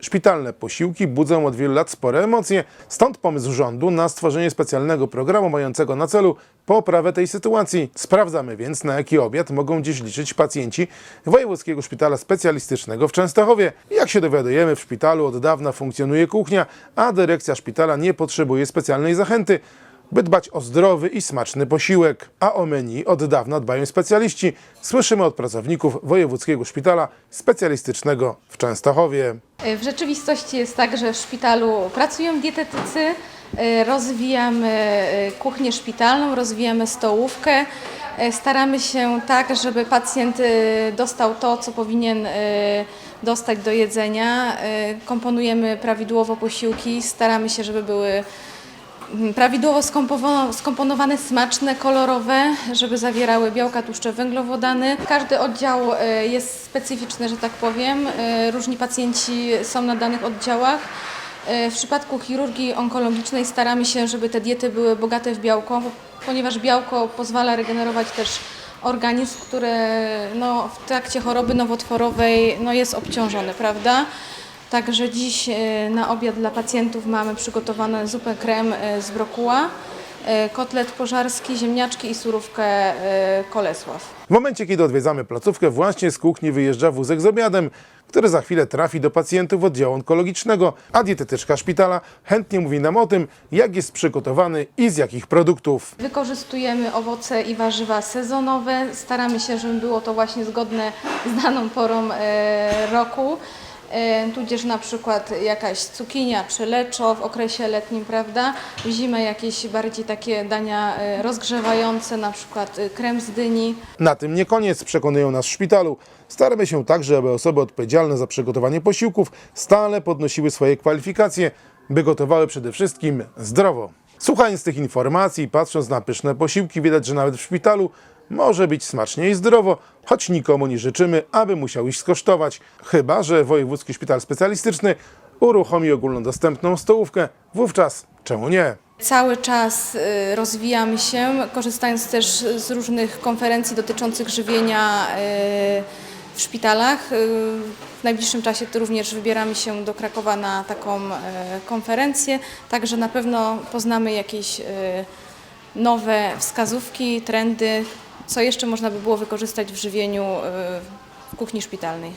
Szpitalne posiłki budzą od wielu lat spore emocje, stąd pomysł rządu na stworzenie specjalnego programu mającego na celu poprawę tej sytuacji. Sprawdzamy więc, na jaki obiad mogą dziś liczyć pacjenci Wojewódzkiego Szpitala Specjalistycznego w Częstochowie. Jak się dowiadujemy, w szpitalu od dawna funkcjonuje kuchnia, a dyrekcja szpitala nie potrzebuje specjalnej zachęty by dbać o zdrowy i smaczny posiłek. A o menu od dawna dbają specjaliści. Słyszymy od pracowników Wojewódzkiego Szpitala Specjalistycznego w Częstochowie. W rzeczywistości jest tak, że w szpitalu pracują dietetycy, y, rozwijamy y, kuchnię szpitalną, rozwijamy stołówkę. Staramy się tak, żeby pacjent dostał to, co powinien dostać do jedzenia. Komponujemy prawidłowo posiłki, staramy się, żeby były prawidłowo skompowo- skomponowane, smaczne, kolorowe, żeby zawierały białka, tłuszcze, węglowodany. Każdy oddział e, jest specyficzny, że tak powiem. E, Różni pacjenci są na danych oddziałach. E, W przypadku chirurgii onkologicznej staramy się, żeby te diety były bogate w białko, ponieważ białko pozwala regenerować też organizm, który no, w trakcie choroby nowotworowej no, jest obciążony, prawda? Także dziś e, na obiad dla pacjentów mamy przygotowane zupę krem e, z brokuła, e, kotlet pożarski, ziemniaczki i surówkę kolesław. W momencie, kiedy odwiedzamy placówkę, właśnie z kuchni wyjeżdża wózek z obiadem, który za chwilę trafi do pacjentów oddziału onkologicznego, a dietetyczka szpitala chętnie mówi nam o tym, jak jest przygotowany i z jakich produktów. Wykorzystujemy owoce i warzywa sezonowe. Staramy się, żeby było to właśnie zgodne z daną porą roku. E, Tudzież na przykład jakaś cukinia czy leczo w okresie letnim, prawda? W zimę jakieś bardziej takie dania e, rozgrzewające, na przykład e, krem z dyni. Na tym nie koniec, przekonują nas w szpitalu. Staramy się także, aby osoby odpowiedzialne za przygotowanie posiłków stale podnosiły swoje kwalifikacje, by gotowały przede wszystkim zdrowo. Słuchając tych informacji i patrząc na pyszne posiłki, widać, że nawet w szpitalu może być smacznie i zdrowo, choć nikomu nie życzymy, aby musiał iść skosztować. Chyba, że Wojewódzki Szpital Specjalistyczny uruchomi ogólnodostępną stołówkę. Wówczas czemu nie? Cały czas y, rozwijamy się, korzystając też z różnych konferencji dotyczących żywienia y, w szpitalach. Y, W najbliższym czasie również wybieramy się do Krakowa na taką konferencję, także na pewno poznamy jakieś nowe wskazówki, trendy, co jeszcze można by było wykorzystać w żywieniu y, w kuchni szpitalnej.